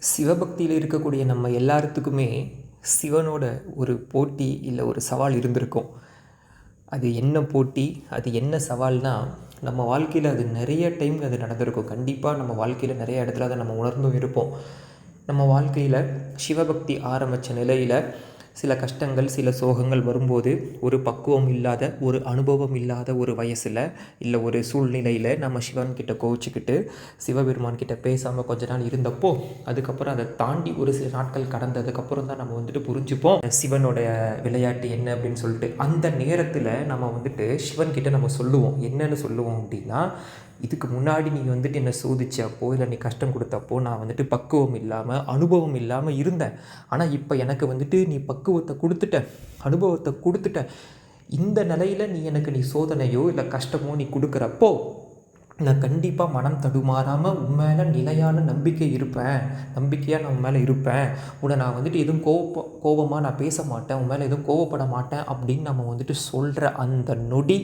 சிவபக்தியில் இருக்கக்கூடிய நம்ம எல்லாத்துக்குமே சிவனோட ஒரு போட்டி இல்லை ஒரு சவால் இருந்திருக்கும். அது என்ன போட்டி அது என்ன சவால்னால் நம்ம வாழ்க்கையில் அது நிறைய டைம் அது நடந்திருக்கும். கண்டிப்பாக நம்ம வாழ்க்கையில் நிறைய இடத்துல அதை நம்ம உணர்ந்தும் இருப்போம். நம்ம வாழ்க்கையில் சிவபக்தி ஆரம்பித்த நிலையில் சில கஷ்டங்கள் சில சோகங்கள் வரும்போது ஒரு பக்குவம் இல்லாத ஒரு அனுபவம் இல்லாத ஒரு வயசில் இல்லை ஒரு சூழ்நிலையில் நம்ம சிவன் கிட்ட கோவிச்சுக்கிட்டு சிவபெருமான் கிட்ட பேசாமல் கொஞ்ச நாள் இருந்தப்போ அதுக்கப்புறம் அதை தாண்டி ஒரு சில நாட்கள் கடந்ததுக்கப்புறம் தான் நம்ம வந்துட்டு புரிஞ்சுப்போம் சிவனோட விளையாட்டு என்ன அப்படின்னு சொல்லிட்டு. அந்த நேரத்தில் நம்ம வந்துட்டு சிவன் கிட்ட நம்ம சொல்லுவோம். என்னன்னு சொல்லுவோம் அப்படின்னா இதுக்கு முன்னாடி நீ வந்துட்டு என்னை சோதிச்சப்போ இல்லை நீ கஷ்டம் கொடுத்தப்போ நான் வந்துட்டு பக்குவம் இல்லாமல் அனுபவம் இல்லாமல் இருந்தேன். ஆனால் இப்போ எனக்கு வந்துட்டு நீ பக்குவத்தை கொடுத்துட்ட அனுபவத்தை கொடுத்துட்ட. இந்த நிலையில் நீ எனக்கு நீ சோதனையோ இல்லை கஷ்டமோ நீ கொடுக்குறப்போ நான் கண்டிப்பாக மனம் தடுமாறாமல் உன் மேலே நிலையான நம்பிக்கை இருப்பேன். நம்பிக்கையாக நான் உன் மேலே இருப்பேன். உன்னை நான் வந்துட்டு எதுவும் கோவப்ப கோவமாக நான் பேச மாட்டேன். உன் மேலே எதுவும் கோவப்பட மாட்டேன் அப்படின்னு நம்ம வந்துட்டு சொல்கிற அந்த நொடி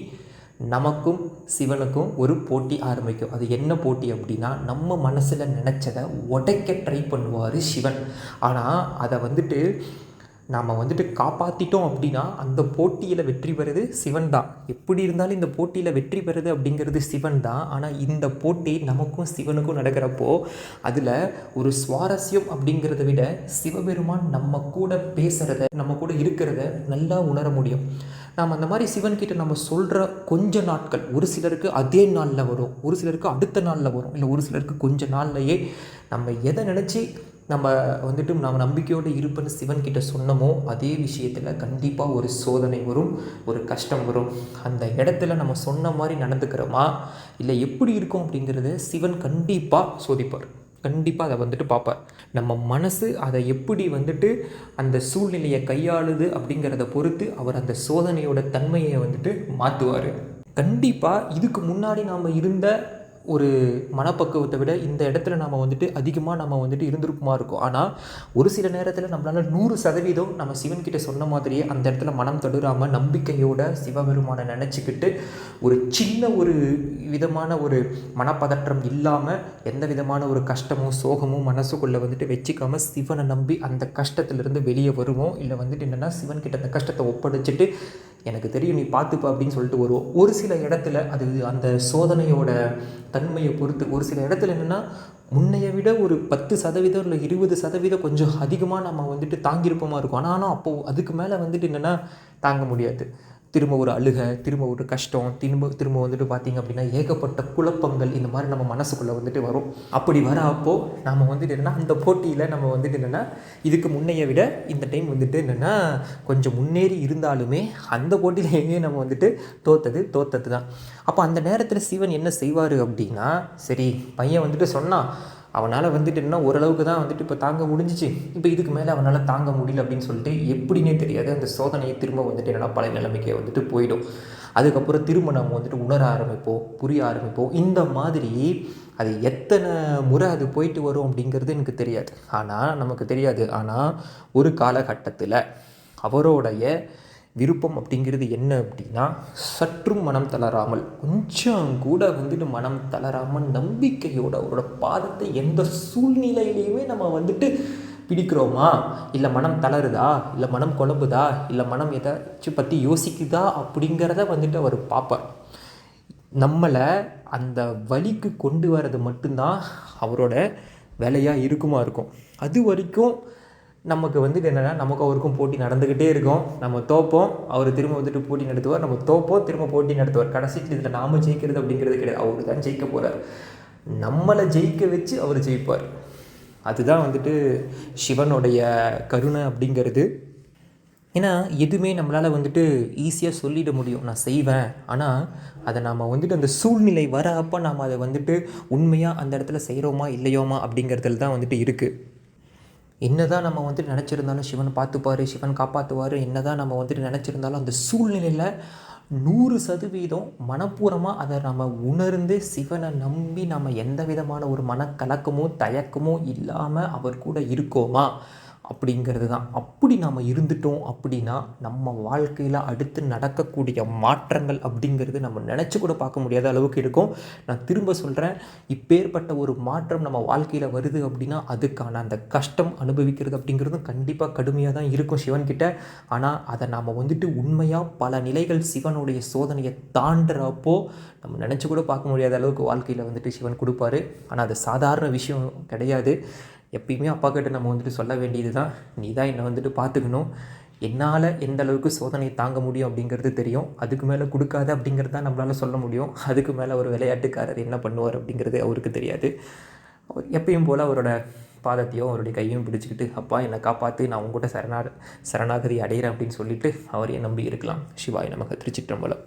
நமக்கும் சிவனுக்கும் ஒரு போட்டி ஆரம்பிக்கும். அது என்ன போட்டி அப்படின்னா நம்ம மனசில் நினச்சதை உடைக்க ட்ரை பண்ணுவார் சிவன். ஆனால் அதை வந்துட்டு நாம் வந்துட்டு காப்பாற்றிட்டோம் அப்படின்னா அந்த போட்டியில் வெற்றி பெறுது சிவன் தான். எப்படி இருந்தாலும் இந்த போட்டியில் வெற்றி பெறுது அப்படிங்கிறது சிவன் தான். ஆனால் இந்த போட்டி நமக்கும் சிவனுக்கும் நடக்கிறப்போ அதில் ஒரு சுவாரஸ்யம் அப்படிங்கிறத விட சிவபெருமான் நம்ம கூட பேசுகிறத நம்ம கூட இருக்கிறத நல்லா உணர முடியும். நாம் அந்த மாதிரி சிவன்கிட்ட நம்ம சொல்கிற கொஞ்ச நாட்கள் ஒரு சிலருக்கு அதே நாளில் வரும் ஒரு சிலருக்கு அடுத்த நாளில் வரும் இல்லை ஒரு சிலருக்கு கொஞ்ச நாள்லையே நம்ம எதை நினச்சி நம்ம வந்துட்டு நம்ம நம்பிக்கையோடு இருப்பேன்னு சிவன்கிட்ட சொன்னமோ அதே விஷயத்தில் கண்டிப்பாக ஒரு சோதனை வரும் ஒரு கஷ்டம் வரும். அந்த இடத்துல நம்ம சொன்ன மாதிரி நடந்துக்கிறோமா? இல்லை எப்படி இருக்கும் அப்படிங்கிறத சிவன் கண்டிப்பாக சோதிப்பார். கண்டிப்பாக அதை வந்துட்டு பார்ப்பார். நம்ம மனசு அதை எப்படி வந்துட்டு அந்த சூழ்நிலையை கையாளுது அப்படிங்கிறத பொறுத்து அவர் அந்த சோதனையோட தன்மையை வந்துட்டு மாற்றுவார் கண்டிப்பாக இதுக்கு முன்னாடி நாம் இருந்த ஒரு மனப்பக்குவத்தை விட இந்த இடத்துல நம்ம வந்துட்டு அதிகமாக நம்ம வந்துட்டு இருந்திருக்குமா இருக்கும். ஆனால் ஒரு சில நேரத்தில் நம்மளால் நூறு சதவீதம் நம்ம சிவன்கிட்ட சொன்ன மாதிரியே அந்த இடத்துல மனம் தொடராமல் நம்பிக்கையோட சிவபெருமானை நினச்சிக்கிட்டு ஒரு சின்ன ஒரு விதமான ஒரு மனப்பதற்றம் இல்லாமல் எந்த விதமான ஒரு கஷ்டமும் சோகமும் மனசுக்குள்ளே வந்துட்டு வச்சுக்காம சிவனை நம்பி அந்த கஷ்டத்துலேருந்து வெளியே வருவோம். இல்லை வந்துட்டு என்னென்னா சிவன்கிட்ட அந்த கஷ்டத்தை ஒப்படைச்சிட்டு எனக்கு தெரியும் நீ பார்த்துப்ப அப்படின்னு சொல்லிட்டு வருவோம் ஒரு சில இடத்துல அது அந்த சோதனையோட தன்மையை பொறுத்து ஒரு சில இடத்துல என்னென்னா முன்னைய விட ஒரு பத்து சதவீதம் இல்லை இருபது சதவீதம் கொஞ்சம் அதிகமாக நம்ம வந்துட்டு தாங்கியிருப்போமா இருக்கும். ஆனால் ஆனால் அப்போது அதுக்கு மேலே வந்துட்டு என்னென்னா தாங்க முடியாது. திரும்ப ஒரு அழுகை திரும்ப ஒரு கஷ்டம் திரும்ப திரும்ப வந்துட்டு பார்த்திங்க அப்படின்னா ஏகப்பட்ட குழப்பங்கள் இந்த மாதிரி நம்ம மனசுக்குள்ளே வந்துட்டு வரும். அப்படி வர அப்போது நம்ம வந்துட்டு என்னென்னா அந்த போட்டியில் நம்ம வந்துட்டு என்னென்னா இதுக்கு முன்னைய விட இந்த டைம் வந்துட்டு என்னென்னா கொஞ்சம் முன்னேறி இருந்தாலுமே அந்த போட்டியிலேயே நம்ம வந்துட்டு தோத்தது தோத்தது தான் அப்போ அந்த நேரத்தில் சிவன் என்ன செய்வார் அப்படின்னா சரி பையன் வந்துட்டு சொன்னான் அவனால் வந்துட்டு என்ன ஓரளவுக்கு தான் வந்துட்டு இப்போ தாங்க முடிஞ்சிச்சு. இப்போ இதுக்கு மேலே அவனால் தாங்க முடியல அப்படின்னு சொல்லிட்டு எப்படின்னே தெரியாது. அந்த சோதனையை திரும்ப வந்துட்டு என்னென்னா பழைய நிலைமைக்கே வந்துட்டு போயிடும். அதுக்கப்புறம் திரும்ப நம்ம வந்துட்டு உணர ஆரம்பிப்போம் புரிய ஆரம்பிப்போம். இந்த மாதிரி அது எத்தனை முறை அது போயிட்டு வரும் அப்படிங்கிறது எனக்கு தெரியாது. ஆனால் நமக்கு தெரியாது. ஆனால் ஒரு காலகட்டத்தில் அவரோடைய விருப்பம் அப்படிங்கிறது என்ன அப்படின்னா சற்றும் மனம் தளராமல் கொஞ்சம் கூட வந்துட்டு மனம் தளராமல் நம்பிக்கையோட அவரோட பாதத்தை எந்த சூழ்நிலையிலையுமே நம்ம வந்துட்டு பிடிக்கிறோமா? இல்லை மனம் தளருதா? இல்லை மனம் குழம்புதா? இல்லை மனம் எதாச்சும் பற்றி யோசிக்குதா? அப்படிங்கிறத வந்துட்டு அவர் பார்ப்பார். நம்மளை அந்த வழிக்கு கொண்டு வர்றது மட்டும்தான் அவரோட வேலையாக இருக்குமா இருக்கும். அது வரைக்கும் நமக்கு வந்துட்டு என்னென்னா நமக்கு அவருக்கும் போட்டி நடந்துக்கிட்டே இருக்கும். நம்ம தோப்போம் அவர் திரும்ப வந்துட்டு போட்டி நடத்துவார். நம்ம தோப்போம் திரும்ப போட்டி நடத்துவார். கடைசிக்கு இதில் நாம் ஜெயிக்கிறது அப்படிங்கிறது கிடையாது. அவர் தான் ஜெயிக்க போகிறார் நம்மளை ஜெயிக்க வச்சு அவர் ஜெயிப்பார். அதுதான் வந்துட்டு சிவனுடைய கருணை அப்படிங்கிறது. ஏன்னா எதுவுமே நம்மளால் வந்துட்டு ஈஸியாக சொல்லிட முடியும். நான் செய்வேன். ஆனால் அதை நாம் வந்துட்டு அந்த சூழ்நிலை வர அப்போ நாம் அதை வந்துட்டு உண்மையாக அந்த இடத்துல செய்கிறோமா இல்லையோமா அப்படிங்கிறதுல தான் வந்துட்டு இருக்குது என்ன தான் நம்ம வந்துட்டு நினச்சிருந்தாலும் சிவன் பார்த்துப்பார் சிவன் காப்பாற்றுவார் என்ன தான் நம்ம வந்துட்டு நினச்சிருந்தாலும் அந்த சூழ்நிலையில் நூறு சதவீதம் மனப்பூர்வமாக அதை நம்ம உணர்ந்து சிவனை நம்பி நம்ம எந்த விதமான ஒரு மனக்கலக்கமோ தயக்கமோ இல்லாமல் அவர் கூட இருக்கோமா? அப்படிங்கிறது தான் அப்படி நாம் இருந்துட்டோம் அப்படின்னா நம்ம வாழ்க்கையில் அடுத்து நடக்கக்கூடிய மாற்றங்கள் அப்படிங்கிறது நம்ம நினச்சி கூட பார்க்க முடியாத அளவுக்கு இருக்கும். நான் திரும்ப சொல்கிறேன் இப்பேற்பட்ட ஒரு மாற்றம் நம்ம வாழ்க்கையில் வருது அப்படின்னா அதுக்கான அந்த கஷ்டம் அனுபவிக்கிறது அப்படிங்கிறதும் கண்டிப்பாக கடுமையாக தான் இருக்கும் சிவன்கிட்ட. ஆனால் அதை நாம் வந்துட்டு உண்மையாக பல நிலைகள் சிவனுடைய சோதனையை தாண்டுறப்போ நம்ம நினச்சி கூட பார்க்க முடியாத அளவுக்கு வாழ்க்கையில் வந்துட்டு சிவன் கொடுப்பாரு. ஆனால் அது சாதாரண விஷயம் கிடையாது. எப்பயுமே அப்பா கிட்ட நம்ம வந்துட்டு சொல்ல வேண்டியது தான் நீ தான் என்னை வந்துட்டு பார்த்துக்கணும். என்னால் எந்த அளவுக்கு சோதனை தாங்க முடியும் அப்படிங்கிறது தெரியும். அதுக்கு மேலே கொடுக்காத அப்படிங்கிறது தான் நம்மளால் சொல்ல முடியும். அதுக்கு மேலே ஒரு விளையாட்டுக்காரர் என்ன பண்ணுவார் அப்படிங்கிறது அவருக்கு தெரியாது. அவர் எப்பயும் போல் அவரோட பாதத்தையும் அவருடைய கையும் பிடிச்சிக்கிட்டு அப்பா என்னை காப்பாற்று நான் உங்கள்கிட்ட சரணா சரணாகதி அடைகிறேன் அப்படின்னு சொல்லிட்டு அவரையே நம்பி இருக்கலாம். சிவாய் நமக்கு திருச்சிற்றம்பலம்.